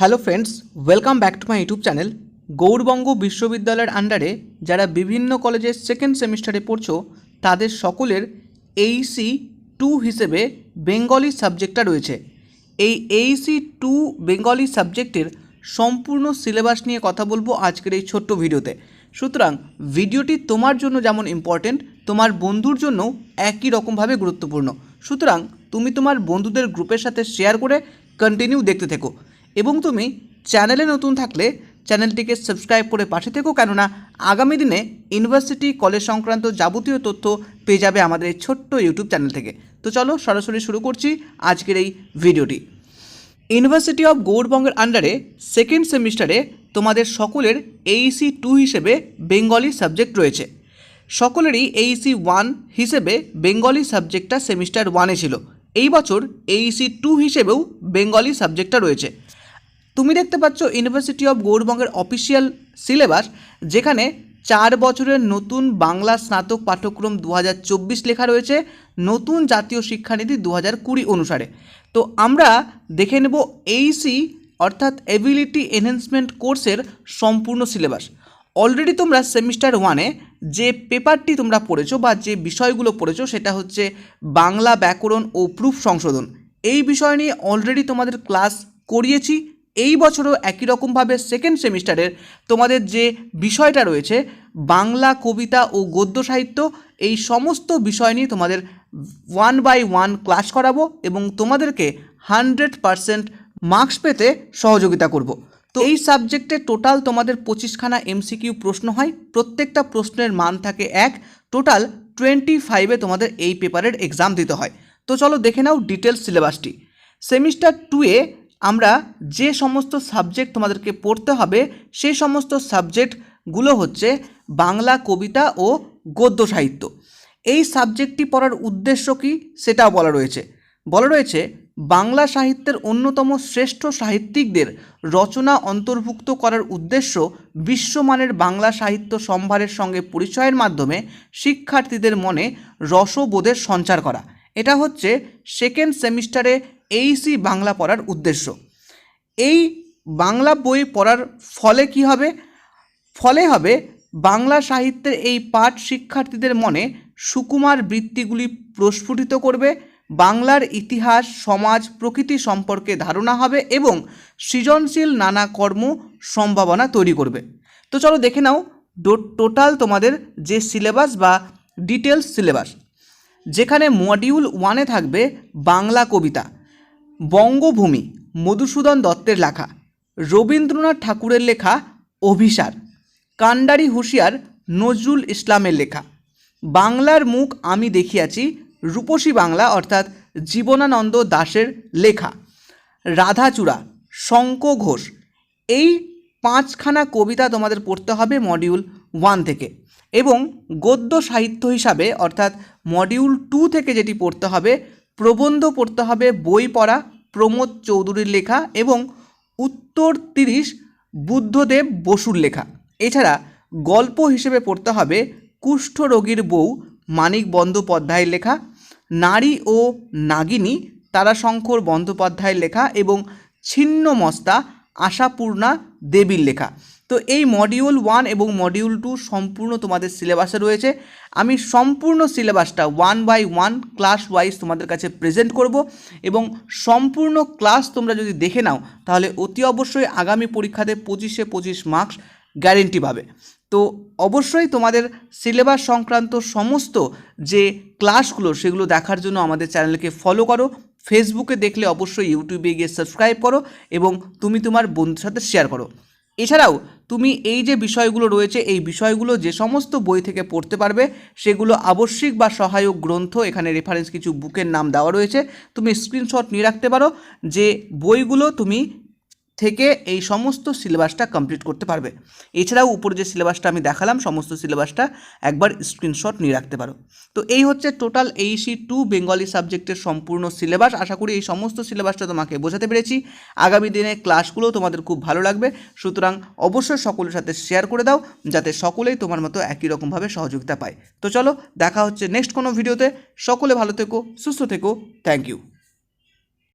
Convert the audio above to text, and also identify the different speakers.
Speaker 1: Hello friends welcome back to my YouTube channel Gourbanga বিশ্ববিদ্যালয়ের আন্ডারে যারা বিভিন্ন কলেজের সেকেন্ড সেমিস্টারে পড়ছো, তাদের সকলের এইসি টু হিসেবে বেঙ্গলি সাবজেক্টটা রয়েছে। এই এইসি টু বেঙ্গলি সাবজেক্টের সম্পূর্ণ সিলেবাস নিয়ে কথা বলব আজকের এই ছোট্ট ভিডিওতে। সুতরাং ভিডিওটি তোমার জন্য যেমন ইম্পর্টেন্ট তোমার বন্ধুর জন্য একই রকমভাবে গুরুত্বপূর্ণ। সুতরাং তুমি তোমার বন্ধুদের গ্রুপের সাথে শেয়ার করে কন্টিনিউ দেখতে থেকো। এবং তুমি চ্যানেলে নতুন থাকলে চ্যানেলটিকে সাবস্ক্রাইব করে পাশে থেকো, কেননা আগামী দিনে ইউনিভার্সিটি কলেজ সংক্রান্ত যাবতীয় তথ্য পেয়ে যাবে আমাদের ছোট্ট ইউটিউব চ্যানেল থেকে। তো চলো সরাসরি শুরু করছি আজকের এই ভিডিওটি। ইউনিভার্সিটি অফ গৌড়বঙ্গের আন্ডারে সেকেন্ড সেমিস্টারে তোমাদের সকলের এইসি টু হিসেবে বেঙ্গলি সাবজেক্ট রয়েছে। সকলেরই এইসি ওয়ান হিসেবে বেঙ্গলি সাবজেক্টটা সেমিস্টার ওয়ানে ছিল। এই বছর এইসি টু হিসেবেও বেঙ্গলি সাবজেক্টটা রয়েছে। তুমি দেখতে পাচ্ছ ইউনিভার্সিটি অফ গৌরবঙ্গের অফিসিয়াল সিলেবাস যেখানে চার বছরের নতুন বাংলা স্নাতক পাঠ্যক্রম দু হাজার চব্বিশ লেখা রয়েছে, নতুন জাতীয় শিক্ষানীতি দু হাজার কুড়ি অনুসারে। তো আমরা দেখে নেব এইসি অর্থাৎ এবিলিটি এনহেন্সমেন্ট কোর্সের সম্পূর্ণ সিলেবাস অলরেডি তোমরা সেমিস্টার ওয়ানে যে পেপারটি তোমরা পড়েছো বা যে বিষয়গুলো পড়েছো, সেটা হচ্ছে বাংলা ব্যাকরণ ও প্রুফ সংশোধন। এই বিষয় নিয়ে অলরেডি তোমাদের ক্লাস করিয়েছি। এই বছরও একই রকমভাবে সেকেন্ড সেমিস্টারের তোমাদের যে বিষয়টা রয়েছে, বাংলা কবিতা ও গদ্য সাহিত্য, এই সমস্ত বিষয় নিয়ে তোমাদের ওয়ান বাই ওয়ান ক্লাস করাবো এবং তোমাদেরকে হান্ড্রেড পারসেন্ট মার্কস পেতে সহযোগিতা করব। তো এই সাবজেক্টে টোটাল তোমাদের পঁচিশখানা এমসিকিউ প্রশ্ন হয়, প্রত্যেকটা প্রশ্নের মান থাকে এক টোটাল টোয়েন্টি ফাইভে তোমাদের এই পেপারের এক্সাম দিতে হয়। তো চলো দেখে নাও ডিটেলস সিলেবাসটি সেমিস্টার টুয়ে আমরা যে সমস্ত সাবজেক্ট তোমাদেরকে পড়তে হবে, সেই সমস্ত সাবজেক্টগুলো হচ্ছে বাংলা কবিতা ও গদ্য সাহিত্য। এই সাবজেক্টটি পড়ার উদ্দেশ্য কী সেটাও বলা রয়েছে। বলা রয়েছে, বাংলা সাহিত্যের অন্যতম শ্রেষ্ঠ সাহিত্যিকদের রচনা অন্তর্ভুক্ত করার উদ্দেশ্য বিশ্বমানের বাংলা সাহিত্য সম্ভারের সঙ্গে পরিচয়ের মাধ্যমে শিক্ষার্থীদের মনে রসবোধের সঞ্চার করা। এটা হচ্ছে সেকেন্ড সেমিস্টারে এইসি বাংলা পড়ার উদ্দেশ্য। এই বাংলা বই পড়ার ফলে কি হবে? ফলে হবে বাংলা সাহিত্যের এই পাঠ শিক্ষার্থীদের মনে সুকুমার বৃত্তিগুলি প্রস্ফুটিত করবে, বাংলার ইতিহাস, সমাজ, প্রকৃতি সম্পর্কে ধারণা হবে এবং সৃজনশীল নানা কর্ম সম্ভাবনা তৈরি করবে। তো চলো দেখে নাও টোটাল তোমাদের যে সিলেবাস বা ডিটেলস সিলেবাস, যেখানে মডিউল ওয়ানে থাকবে বাংলা কবিতা। বঙ্গভূমি, মধুসূদন দত্তের লেখা, রবীন্দ্রনাথ ঠাকুরের লেখা অভিসার, কান্ডারি হুঁশিয়ার নজরুল ইসলামের লেখা। বাংলার মুখ আমি দেখিয়াছি রূপসী বাংলা অর্থাৎ জীবনানন্দ দাশের লেখা। রাধাচূড়া, শঙ্ক ঘোষ, এই পাঁচখানা কবিতা তোমাদের পড়তে হবে মডিউল ওয়ান থেকে এবং গদ্য সাহিত্য হিসাবে অর্থাৎ মডিউল টু থেকে যেটি পড়তে হবে প্রবন্ধ পড়তে হবে, বই পড়া, প্রমোদ চৌধুরীর লেখা এবং উত্তর তিরিশ বুদ্ধদেব বসুর লেখা। এছাড়া গল্প হিসেবে পড়তে হবে কুষ্ঠরোগীর বউ মানিক বন্দ্যোপাধ্যায়ের লেখা, নারী ও নাগিনী তারাশঙ্কর বন্দ্যোপাধ্যায়ের লেখা এবং ছিন্ন মস্তা আশাপূর্ণা দেবীর লেখা। তো এই মডিউল ওয়ান এবং মডিউল টু সম্পূর্ণ তোমাদের সিলেবাসে রয়েছে। আমি সম্পূর্ণ সিলেবাসটা one by one class wise তোমাদের কাছে প্রেজেন্ট করব এবং সম্পূর্ণ ক্লাস তোমরা যদি দেখে নাও, তাহলে অতি অবশ্যই আগামী পরীক্ষাতে পঁচিশে পঁচিশ মার্কস গ্যারেন্টি পাবে। তো অবশ্যই তোমাদের সিলেবাস সংক্রান্ত সমস্ত যে ক্লাসগুলো সেগুলো দেখার জন্য আমাদের চ্যানেলকে ফলো করো। ফেসবুকে দেখলে অবশ্যই ইউটিউবে গিয়ে সাবস্ক্রাইব করো এবং তুমি তোমার বন্ধুর সাথে শেয়ার করো। এছাড়াও, তুমি এই যে বিষয়গুলো রয়েছে, এই বিষয়গুলো যে সমস্ত বই থেকে পড়তে পারবে, সেগুলো আবশ্যিক বা সহায়ক গ্রন্থ, এখানে রেফারেন্স কিছু বুকের নাম দেওয়া রয়েছে, তুমি স্ক্রিনশট নিয়ে রাখতে পারো যে বইগুলো তুমি থেকে এই সমস্ত সিলেবাসটা কমপ্লিট করতে পারবে। এছাড়াও উপরে যে সিলেবাসটা আমি দেখালাম, সমস্ত সিলেবাসটা একবার স্ক্রিনশট নিয়ে রাখতে পারো। তো এই হচ্ছে টোটাল এইসি টু বেঙ্গলি সাবজেক্টের সম্পূর্ণ সিলেবাস আশা করি এই সমস্ত সিলেবাসটা তোমাকে বোঝাতে পেরেছি। আগামী দিনে ক্লাসগুলো তোমাদের খুব ভালো লাগবে। সুতরাং অবশ্যই সকলের সাথে শেয়ার করে দাও, যাতে সকলেই তোমার মতো একই রকমভাবে সহযোগিতা পায়। তো চলো, দেখা হচ্ছে নেক্সট কোনো ভিডিওতে সকলে ভালো থেকো, সুস্থ থেকো। Thank you